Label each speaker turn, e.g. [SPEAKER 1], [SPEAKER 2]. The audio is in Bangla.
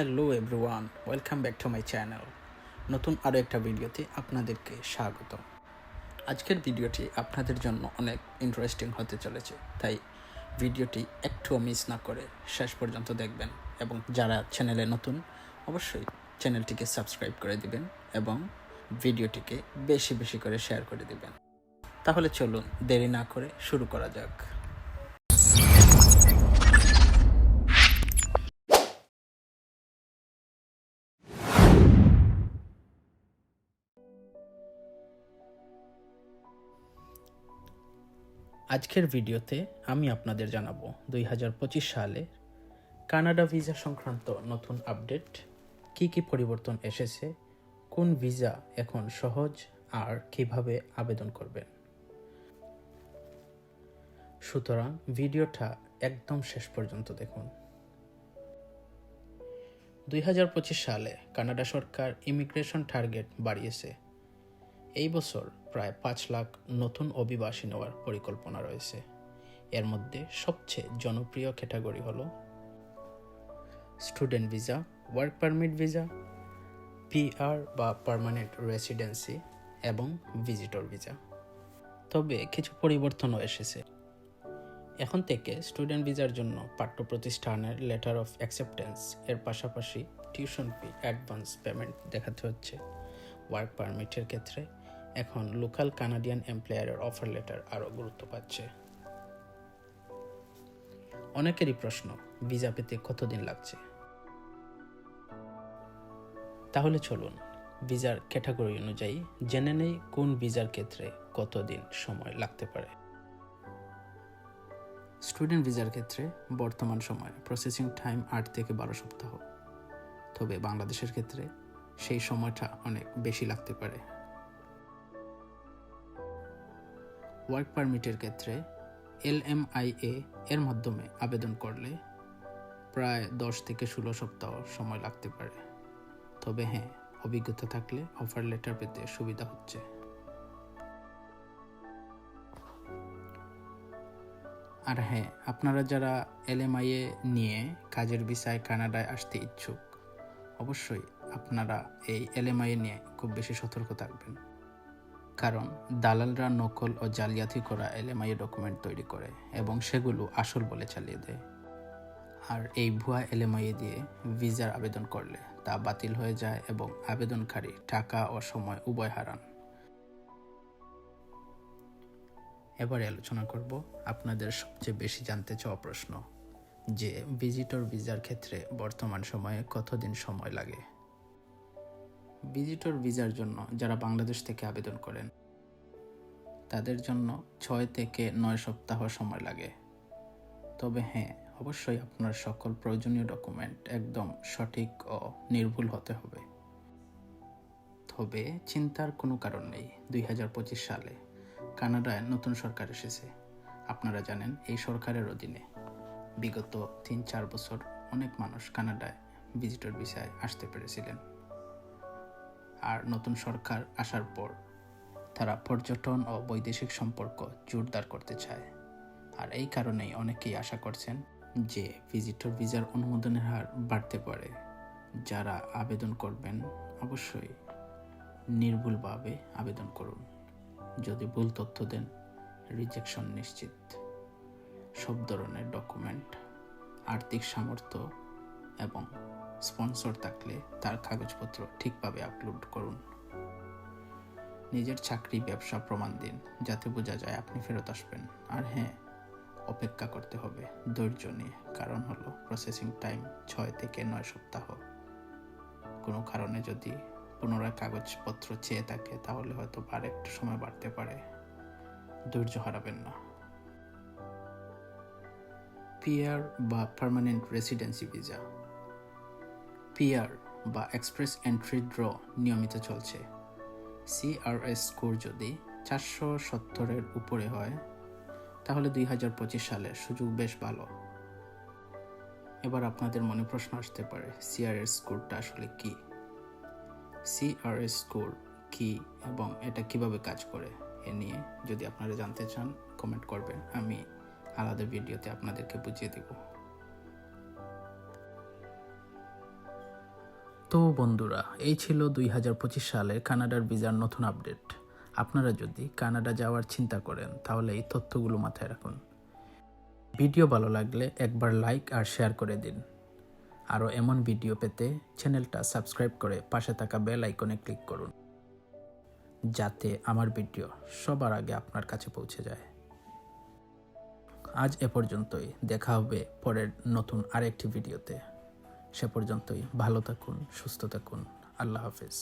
[SPEAKER 1] Hello everyone welcome back to my channel নতুন আরও একটা ভিডিওতে আপনাদেরকে স্বাগত আজকের ভিডিওটি আপনাদের জন্য অনেক ইন্টারেস্টিং হতে চলেছে, তাই ভিডিওটি একটুও মিস না করে শেষ পর্যন্ত দেখবেন এবং যারা চ্যানেলে নতুন, অবশ্যই চ্যানেলটিকে সাবস্ক্রাইব করে দিবেন এবং ভিডিওটিকে বেশি বেশি করে শেয়ার করে দিবেন। তাহলে চলুন দেরি না করে শুরু করা যাক। আজকের ভিডিওতে আমি আপনাদের জানাব দুই হাজার পঁচিশ সালে কানাডা ভিসা সংক্রান্ত নতুন আপডেট। কি কি পরিবর্তন এসেছে? কোন ভিসা এখন সহজ আর কীভাবে আবেদন করবেন? সুতরাং ভিডিওটা একদম শেষ পর্যন্ত দেখুন। দুই হাজার পঁচিশ সালে কানাডা সরকার ইমিগ্রেশন টার্গেট বাড়িয়েছে। এই বছর প্রায় পাঁচ লাখ নতুন অভিবাসী নেওয়ার পরিকল্পনা রয়েছে। এর মধ্যে সবচেয়ে জনপ্রিয় ক্যাটাগরি হলো student visa, work permit visa, PR বা পার্মানেন্ট রেসিডেন্সি এবং ভিজিটর ভিসা। তবে কিছু পরিবর্তনও এসেছে। এখন থেকে স্টুডেন্ট ভিসার জন্য পাঠ্য প্রতিষ্ঠানের লেটার অফ অ্যাকসেপ্টেন্স এর পাশাপাশি টিউশন ফি অ্যাডভান্স পেমেন্ট দেখাতে হচ্ছে। ওয়ার্ক পারমিটের ক্ষেত্রে এখন লোকাল কানাডিয়ান এমপ্লয়ারের অফার লেটার আরও গুরুত্ব পাচ্ছে। অনেকেরই প্রশ্ন ভিসা পেতে কতদিন লাগছে? তাহলে চলুন ভিসার ক্যাটাগরি অনুযায়ী জেনে নেই কোন ভিসার ক্ষেত্রে কতদিন সময় লাগতে পারে। স্টুডেন্ট ভিসার ক্ষেত্রে বর্তমান সময়ে প্রসেসিং টাইম আট থেকে বারো সপ্তাহ। তবে বাংলাদেশের ক্ষেত্রে সেই সময়টা অনেক বেশি লাগতে পারে। ওয়ার্ক পারমিটের ক্ষেত্রে এলএমআইএ এর মাধ্যমে আবেদন করলে প্রায় দশ থেকে ষোলো সপ্তাহ সময় লাগতে পারে। তবে হ্যাঁ অভিজ্ঞতা থাকলে অফার লেটার পেতে সুবিধা হচ্ছে। আর হ্যাঁ আপনারা যারা এল এম এলএমআইএ নিয়ে কাজের বিষয়ে কানাডায় আসতে ইচ্ছুক, অবশ্যই আপনারা এই এল এম এলএমআই নিয়ে খুব বেশি সতর্ক থাকবেন। কারণ দালালরা নকল ও জালিয়াতি করা এলএমআই ডকুমেন্ট তৈরি করে এবং সেগুলো আসল বলে চালিয়ে দেয়। আর এই ভুয়া এলএমআই দিয়ে ভিসার আবেদন করলে তা বাতিল হয়ে যায় এবং আবেদনকারী টাকা ও সময় উভয় হারান। এবারে আলোচনা করব আপনাদের সবচেয়ে বেশি জানতে চাওয়া প্রশ্ন, যে ভিজিটর ভিসার ক্ষেত্রে বর্তমান সময়ে কতদিন সময় লাগে? ভিজিটর ভিসার জন্য যারা বাংলাদেশ থেকে আবেদন করেন। তাদের জন্য ছয় থেকে নয় সপ্তাহ সময় লাগে। তবে হ্যাঁ অবশ্যই আপনার সকল প্রয়োজনীয় ডকুমেন্ট একদম সঠিক ও নির্ভুল হতে হবে। তবে চিন্তার কোনো কারণ নেই, দুই হাজার পঁচিশ সালে কানাডায় নতুন সরকার এসেছে। আপনারা জানেন, এই সরকারের অধীনে বিগত তিন চার বছর অনেক মানুষ কানাডায় ভিজিটর ভিসায় আসতে পেরেছিলেন। আর নতুন সরকার আসার পর তারা পর্যটন ও বৈদেশিক সম্পর্ক জোরদার করতে চায়। আর এই কারণেই অনেকেই আশা করছেন যে ভিজিটর ভিসার অনুমোদনের হার বাড়তে পারে। যারা আবেদন করবেন অবশ্যই নির্ভুলভাবে আবেদন করুন। যদি ভুল তথ্য দেন রিজেকশন নিশ্চিত। সব ধরনের ডকুমেন্ট আর্থিক সামর্থ্য এবং স্পন্সর থাকলে তার কাগজপত্র ঠিকভাবে আপলোড করুন। নিজের চাকরি, ব্যবসা প্রমাণ দিন, যাতে বোঝা যায় আপনি ফেরত আসবেন। আর হ্যাঁ অপেক্ষা করতে হবে ধৈর্য নিয়ে, কারণ হলো প্রসেসিং টাইম ছয় থেকে নয় সপ্তাহ। কোনো কারণে যদি পুনরায় কাগজপত্র চেয়ে থাকে, তাহলে হয়তো আর একটু সময় বাড়তে পারে। ধৈর্য হারাবেন না। পিয়ার বা পার্মানেন্ট রেসিডেন্সি ভিসা পিআর বা এক্সপ্রেস এন্ট্রি ড্র নিয়মিত চলছে। সিআরএস স্কোর যদি চারশো সত্তরের উপরে হয়, তাহলে দুই হাজার পঁচিশ সালের সুযোগ বেশ ভালো। এবার আপনাদের মনে প্রশ্ন আসতে পারে সিআরএস স্কোরটা আসলে কি? সিআরএস স্কোর কি এবং এটা কীভাবে কাজ করে, এ নিয়ে যদি আপনারা জানতে চান কমেন্ট করবেন। আমি আলাদা ভিডিওতে আপনাদেরকে বুঝিয়ে দেব। তো বন্ধুরা, এই ছিল দুই হাজার পঁচিশ সালে কানাডার ভিসার নতুন আপডেট। আপনারা যদি কানাডা যাওয়ার চিন্তা করেন, তাহলে এই তথ্যগুলো মাথায় রাখুন। ভিডিও ভালো লাগলে একবার লাইক আর শেয়ার করে দিন। আরও এমন ভিডিও পেতে চ্যানেলটা সাবস্ক্রাইব করে পাশে থাকা বেল আইকনে ক্লিক করুন, যাতে আমার ভিডিও সবার আগে আপনার কাছে পৌঁছে যায়। আজ এ পর্যন্তই, দেখা হবে পরের নতুন আরেকটি ভিডিওতে। সে পর্যন্তই ভালো থাকুন সুস্থ থাকুন। আল্লাহ হাফেজ।